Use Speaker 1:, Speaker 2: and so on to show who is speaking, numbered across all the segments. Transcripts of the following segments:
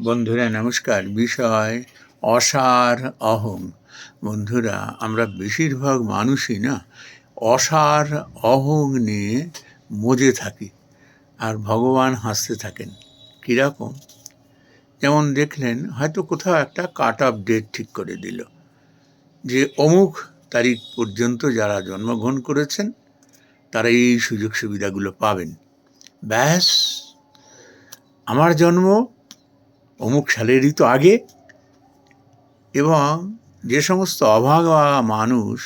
Speaker 1: বন্ধুরা, নমস্কার। বিষয় অসার অহং বন্ধুরা, আমরা বেশিরভাগ মানুষই না অসার অহং নিয়ে মজে থাকি আর ভগবান হাসতে থাকেন। কীরকম? যেমন দেখলেন, হয়তো কোথাও একটা কাট অফ ডেট ঠিক করে দিল যে অমুক তারিখ পর্যন্ত যারা জন্মগ্রহণ করেছেন, তারা এই সুযোগ সুবিধাগুলো পাবেন। ব্যাস, আমার জন্ম অমুক সালেরই তো আগে এবং যে সমস্ত অভাগা মানুষ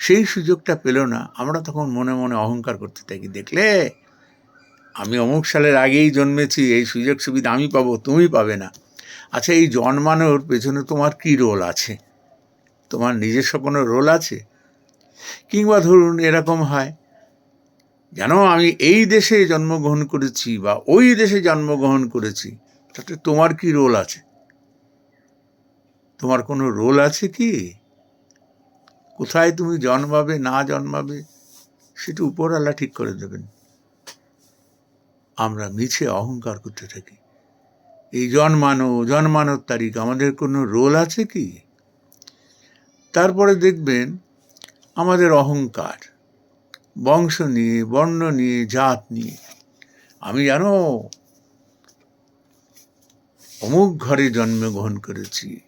Speaker 1: সেই সুযোগটা পেল না, আমরা তখন মনে মনে অহংকার করতে থাকি। দেখলে, আমি অমুক সালের আগেই জন্মেছি, এই সুযোগ সুবিধা আমি পাবো, তুমি পাবে না। আচ্ছা এই জন্মানোর পেছনে তোমার কি রোল আছে? তোমার নিজস্ব কোনো রোল আছে? কিংবা ধরুন এরকম হয়, জানো, আমি এই দেশে জন্মগ্রহণ করেছি বা ওই দেশে জন্মগ্রহণ করেছি তাতে তোমার কি রোল আছে? তোমার কোনো রোল আছে কি? কোথায় তুমি জন্মাবে, না জন্মাবে, সেটা উপরওয়ালা ঠিক করে দেবেন। আমরা মিছে অহংকার করতে থাকি। এই জন্মানো, জন্মানোর তারিখ আমাদের কোনো রোল আছে কি? তারপরে দেখবেন আমাদের অহংকার, বংশ নিয়ে, বর্ণ নিয়ে, জাত নিয়ে। আমি জানো অমুক ঘরে জন্মগ্রহণ করেছি।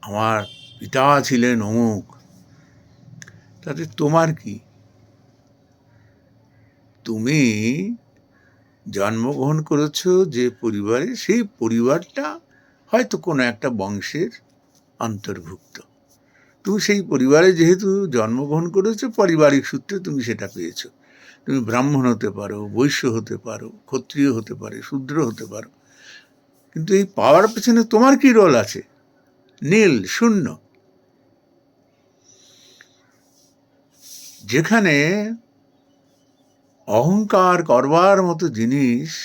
Speaker 1: আমার পিতা ছিলেন অমুক। তাতে তোমার কি? তুমি জন্মগ্রহণ করেছ যে পরিবারে, সেই পরিবারটা হয়তো কোনো একটা বংশের অন্তর্ভুক্ত। তুমি সেই পরিবারে যেহেতু জন্মগ্রহণ করেছ, পারিবারিক সূত্রে তুমি সেটা পেয়েছ। তুমি ব্রাহ্মণ হতে পারো, বৈশ্য হতে পারো, ক্ষত্রিয় হতে পারে, শূদ্র হতে পারো। কিন্তু এই পাওয়ার পেছনে তোমার কি রোল আছে? নীল, শূন্য। যেখানে অহংকার করবার মতো জিনিস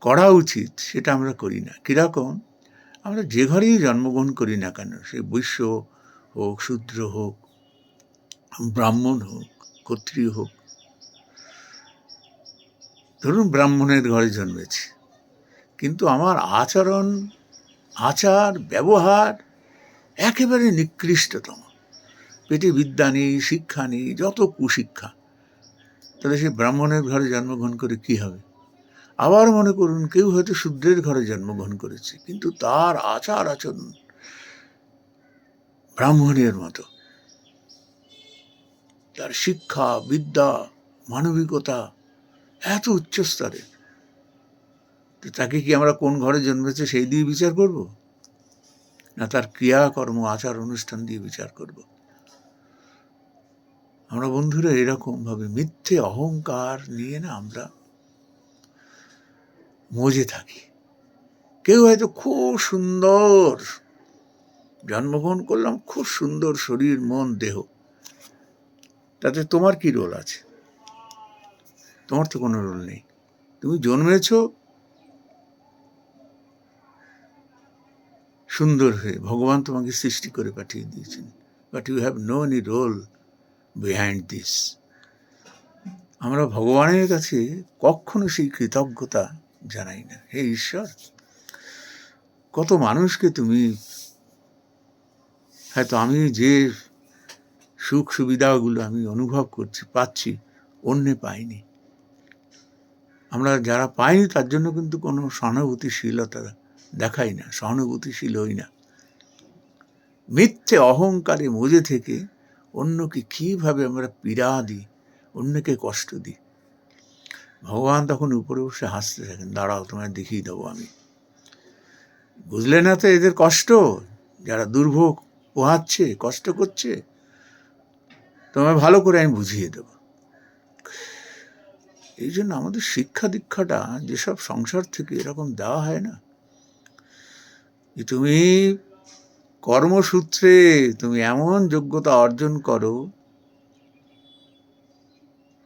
Speaker 1: করা উচিত, সেটা আমরা করি না। কীরকম? আমরা যে ঘরেই জন্মগ্রহণ করি না কেন, সে বৈশ্য হোক, শূদ্র হোক, ব্রাহ্মণ হোক ক্ষত্রিয় হোক। ধরুন ব্রাহ্মণের ঘরে জন্মেছি, কিন্তু আমার আচরণ, আচার, ব্যবহার একেবারে নিকৃষ্টতম। পেটে বিদ্যা নেই, শিক্ষা নেই, যত কুশিক্ষা। তাহলে সে ব্রাহ্মণের ঘরে জন্মগ্রহণ করে কি হবে? আবার মনে করুন কেউ হয়তো শূদ্রের ঘরে জন্মগ্রহণ করেছে, কিন্তু তার আচার আচরণ ব্রাহ্মণের মতো। তার শিক্ষা, বিদ্যা, মানবিকতা এত উচ্চস্তরের তো তাকে কি আমরা কোন ঘরে জন্মেছে সেই দিয়ে বিচার করব? না তার ক্রিয়াকর্ম আচার, অনুষ্ঠান দিয়ে বিচার করব? আমরা বন্ধুরা এরকমভাবে মিথ্যে, অহংকার নিয়ে না আমরা মজে থাকি। কেউ হয়তো খুব সুন্দর জন্মগ্রহণ করলাম, খুব সুন্দর শরীর, মন, দেহ। তাতে তোমার কি রোল আছে? তোমার তো কোনো রোল নেই। তুমি জন্মেছ সুন্দর হয়ে। ভগবান তোমাকে সৃষ্টি করে পাঠিয়ে দিয়েছেন। But you have no any role behind this আমরা ভগবানের কাছে কখনো সেই কৃতজ্ঞতা জানাই না। হে ঈশ্বর, কত মানুষকে তুমি, হয়তো আমি যে সুখ সুবিধাগুলো আমি অনুভব করছি, পাচ্ছি, অন্যে পাইনি। আমরা যারা পাইনি তার জন্য কিন্তু কোনো সহানুভূতিশীলতা দেখাই না, সহানুভূতিশীল হই না। মিথ্যে অহংকারে মজে থেকে অন্যকে কীভাবে আমরা পীড়া দিই, অন্যকে কষ্ট দিই? ভগবান তখন উপরে বসে হাসতে থাকেন, দাঁড়াও, তোমায় দেখিয়ে দেবো আমি। বুঝলে না তো এদের কষ্ট? যারা দুর্ভোগ পোহাচ্ছে, কষ্ট করছে? তোমায় ভালো করে আমি বুঝিয়ে দেব। এই জন্য আমাদের শিক্ষা দীক্ষাটা যেসব সংসার থেকে এরকম দেওয়া হয় না, যে তুমি কর্মসূত্রে তুমি এমন যোগ্যতা অর্জন করো,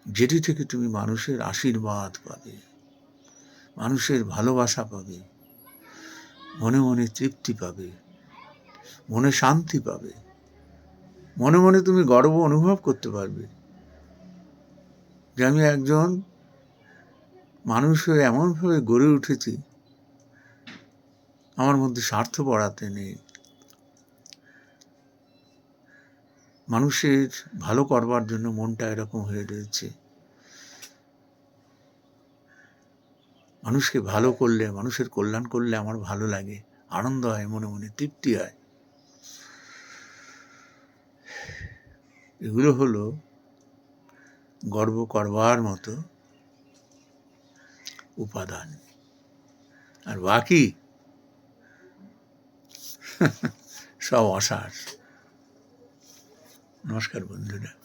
Speaker 1: যেটি থেকে তুমি মানুষের আশীর্বাদ পাবে, মানুষের ভালোবাসা পাবে, মনে মনে তৃপ্তি পাবে, মনে শান্তি পাবে। মনে মনে তুমি গর্ব অনুভব করতে পারবে যে আমি একজন মানুষ হয়ে এমনভাবে গড়ে উঠেছি, আমার মধ্যে স্বার্থ পড়াতে নেই। মানুষের ভালো করবার জন্য মনটা এরকম হয়ে রয়েছে। মানুষকে ভালো করলে, মানুষের কল্যাণ করলে আমার ভালো লাগে, আনন্দ হয়, মনে মনে তৃপ্তি হয়। এগুলো হলো গর্ব করবার মতো উপাদান। আর বাকি? সব অসার। নমস্কার বন্ধুরা।